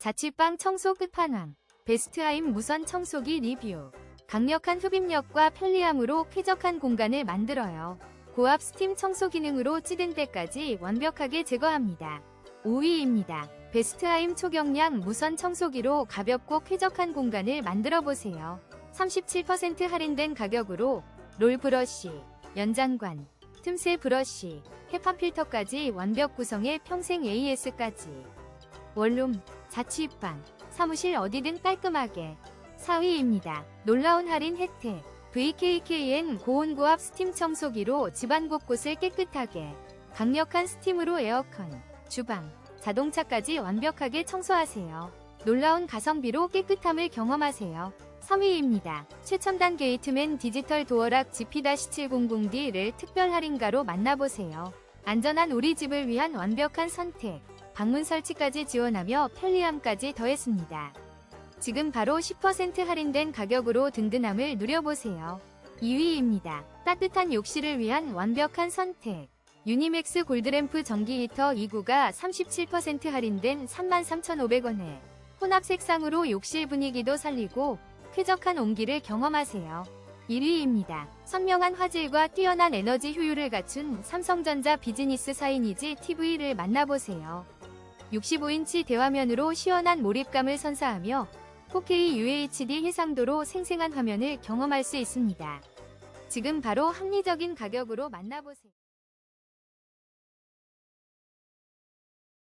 자취방 청소 끝판왕. 베스트하임 무선 청소기 리뷰. 강력한 흡입력과 편리함으로 쾌적한 공간을 만들어요. 고압 스팀 청소 기능으로 찌든 때까지 완벽하게 제거합니다. 5위입니다. 베스트하임 초경량 무선 청소기로 가볍고 쾌적한 공간을 만들어 보세요. 37% 할인된 가격으로 롤 브러쉬, 연장관, 틈새 브러쉬, 헤파 필터까지 완벽 구성의 평생 AS까지. 원룸, 자취방, 사무실 어디든 깔끔하게. 4위입니다. 놀라운 할인 혜택. VKKN 고온고압 스팀 청소기로 집안 곳곳을 깨끗하게. 강력한 스팀으로 에어컨, 주방, 자동차까지 완벽하게 청소하세요. 놀라운 가성비로 깨끗함을 경험하세요. 3위입니다. 최첨단 게이트맨 디지털 도어락 GP-700D를 특별 할인가로 만나보세요. 안전한 우리 집을 위한 완벽한 선택. 방문 설치까지 지원하며 편리함까지 더했습니다. 지금 바로 10% 할인된 가격으로 든든함을 누려보세요. 2위입니다. 따뜻한 욕실을 위한 완벽한 선택. 유니맥스 골드램프 전기 히터 2구가 37% 할인된 33,500원에 혼합 색상으로 욕실 분위기도 살리고 쾌적한 온기를 경험하세요. 1위입니다. 선명한 화질과 뛰어난 에너지 효율을 갖춘 삼성전자 비즈니스 사이니지 TV를 만나보세요. 65인치 대화면으로 시원한 몰입감을 선사하며 4K UHD 해상도로 생생한 화면을 경험할 수 있습니다. 지금 바로 합리적인 가격으로 만나보세요.